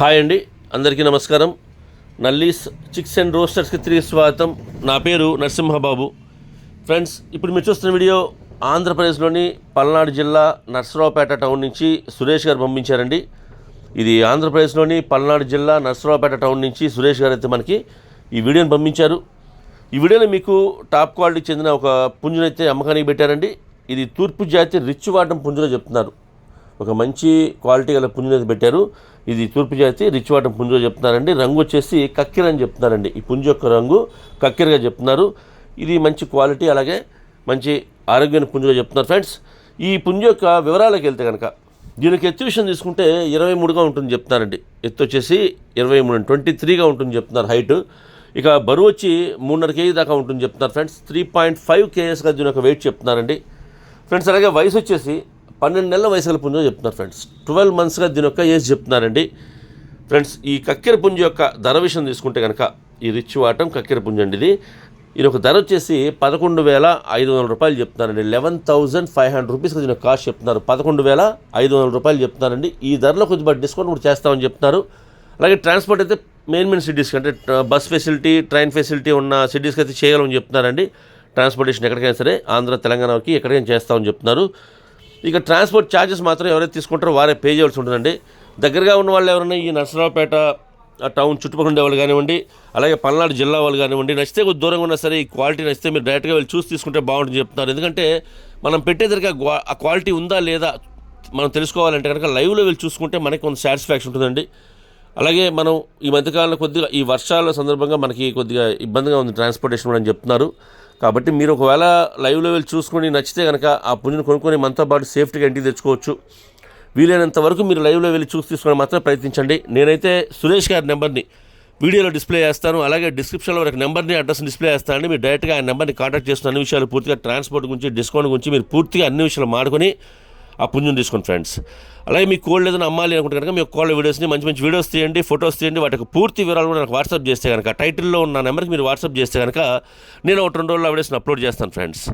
Hi అండి అందరికీ నమస్కారం. నల్లీస్ చిక్స్ అండ్ రోస్టర్స్కి తిరిగి స్వాగతం. నా పేరు నరసింహబాబు. ఫ్రెండ్స్ ఇప్పుడు మీరు చూస్తున్న వీడియో ఆంధ్రప్రదేశ్లోని పల్నాడు జిల్లా నర్సరావుపేట టౌన్ నుంచి సురేష్ గారు పంపించారండి. ఇది ఆంధ్రప్రదేశ్లోని పల్నాడు జిల్లా నర్సరావుపేట టౌన్ నుంచి సురేష్ గారు అయితే మనకి ఈ వీడియోని పంపించారు. ఈ వీడియోలో మీకు టాప్ క్వాలిటీ చెందిన ఒక పుంజునైతే అమ్మకానికి పెట్టారండి. ఇది తూర్పు జాతి రిచ్ వాటం పుంజులో చెప్తున్నారు. ఒక మంచి క్వాలిటీ గల పుంజుని పెట్టారు. ఇది తూర్పు జాతి రిచ్ వాటం పుంజులో చెప్తున్నారండి. రంగు వచ్చేసి కక్కెర అని చెప్తున్నారండి. ఈ పుంజు యొక్క రంగు కక్కెరగా చెప్తున్నారు. ఇది మంచి క్వాలిటీ అలాగే మంచి ఆరోగ్యమైన పుంజుగా చెప్తున్నారు. ఫ్రెండ్స్ ఈ పుంజు యొక్క వివరాలకు వెళ్తే కనుక దీనికి ఎత్తు విషయం తీసుకుంటే ఇరవై మూడుగా ఉంటుంది చెప్తున్నారండి. ఎత్తు వచ్చేసి ఇరవై మూడు ట్వంటీ త్రీగా ఉంటుంది చెప్తున్నారు హైట్. ఇక బరువు వచ్చి మూడున్నర కేజీ దాకా ఉంటుంది చెప్తున్నారు ఫ్రెండ్స్. త్రీ పాయింట్ ఫైవ్ కేజెస్గా దీని యొక్క వెయిట్ చెప్తున్నారండి. ఫ్రెండ్స్ అలాగే వయసు వచ్చేసి పన్నెండు నెలల వయసు గల పుంజం చెప్తున్నారు ఫ్రెండ్స్ ట్వెల్వ్ మంత్స్గా దీని యొక్క ఏజ్ చెప్తున్నారండి. ఫ్రెండ్స్ ఈ కక్కెర పుంజు యొక్క ధర విషయం తీసుకుంటే కనుక ఈ రిచ్ వాటం కక్కెర పుంజు అండి ఇది. దీని ఒక ధర వచ్చేసి పదకొండు వేల ఐదు వందల రూపాయలు చెప్తున్నారండి. Eleven thousand five hundred rupees దీని కాస్ట్ చెప్తున్నారు. పదకొండు వేల ఐదు వందల రూపాయలు చెప్తున్నారండి. ఈ ధరలో కొంచెం డిస్కౌంట్ కూడా చేస్తామని చెప్తున్నారు. అలాగే ట్రాన్స్పోర్ట్ అయితే మెయిన్ మెయిన్ సిటీస్కి అంటే బస్ ఫెసిలిటీ ట్రైన్ ఫెసిలిటీ ఉన్న సిటీస్కి అయితే చేయగలమని చెప్తున్నారండి. ట్రాన్స్పోర్టేషన్ ఎక్కడికైనా సరే ఆంధ్ర తెలంగాణకి ఎక్కడికైనా చేస్తామని చెప్తున్నారు. ఇక ట్రాన్స్పోర్ట్ ఛార్జెస్ మాత్రం ఎవరైతే తీసుకుంటారో వారే పే చేయాల్సి ఉంటుందండి. దగ్గరగా ఉన్న వాళ్ళు ఎవరైనా ఈ నర్సరావుపేట ఆ టౌన్ చుట్టుపక్కల ఉండే వాళ్ళు కానివ్వండి అలాగే పల్నాడు జిల్లా వాళ్ళు కానివ్వండి నచ్చితే కొద్ది దూరంగా ఉన్నా సరే ఈ క్వాలిటీ నచ్చితే మీరు డైరెక్ట్గా వెళ్ళి చూసి తీసుకుంటే బాగుంటుంది చెప్తున్నారు. ఎందుకంటే మనం పెట్టేదరికి ఆ క్వా- ఆ క్వాలిటీ ఉందా లేదా మనం తెలుసుకోవాలంటే కనుక లైవ్లో వెళ్ళి చూసుకుంటే మనకి కొంత సాటిస్ఫాక్షన్ ఉంటుందండి. అలాగే మనం ఈ మధ్యకాలంలో కొద్దిగా ఈ వర్షాల సందర్భంగా మనకి కొద్దిగా ఇబ్బందిగా ఉంది ట్రాన్స్పోర్టేషన్ కూడా అని చెప్తున్నారు. కాబట్టి మీరు ఒకవేళ లైవ్లో వెళ్ళి చూసుకొని నచ్చితే కనుక ఆ పుంజుని కొనుక్కొని మనతో పాటు సేఫ్టీగా ఇంటికి తెచ్చుకోవచ్చు. వీలైనంత వరకు మీరు లైవ్లో వెళ్ళి చూసి తీసుకొని మాత్రం ప్రయత్నించండి. నేనైతే సురేష్ గారి నెంబర్ని వీడియోలో డిస్ప్లే చేస్తాను. అలాగే డిస్క్రిప్షన్లో ఒక నెంబర్ని అడ్రస్ డిస్ప్లే చేస్తానండి. మీరు డైరెక్ట్గా ఆ నెంబర్ని కాంటాక్ట్ చేస్తున్న అన్ని విషయాలు పూర్తిగా ట్రాన్స్పోర్ట్ గురించి డిస్కౌంట్ గురించి మీరు పూర్తిగా అన్ని విషయాలు మాడుకొని ఆ పుంజుని తీసుకోండి ఫ్రెండ్స్ అలాగే మీ కోల్డ్ ఏదైనా అమ్మాలి అనుకుంటే కనుక మీ కోల్డ్ వీడియోస్ని మంచి మంచి వీడియోస్ తీయండి ఫొటోస్ తీయండి వాటికి పూర్తి వివరాలు కూడా నాకు వాట్సాప్ చేస్తే కనుక టైటిల్లో ఉన్న నెంబర్కి మీరు వాట్సాప్ చేస్తే కనుక నేను ఒక రెండు రోజుల్లో వీడియోస్ని అప్లోడ్ చేస్తాను ఫ్రెండ్స్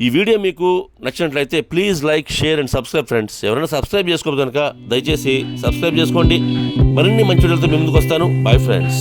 ఈ వీడియో మీకు నచ్చినట్లయితే please like share and subscribe friends ఎవరైనా సబ్స్క్రైబ్ చేసుకోవద్దు కనుక దయచేసి సబ్స్క్రైబ్ చేసుకోండి. మరిన్ని మంచి వీడియోలతో మీ ముందుకు వస్తాను. Bye friends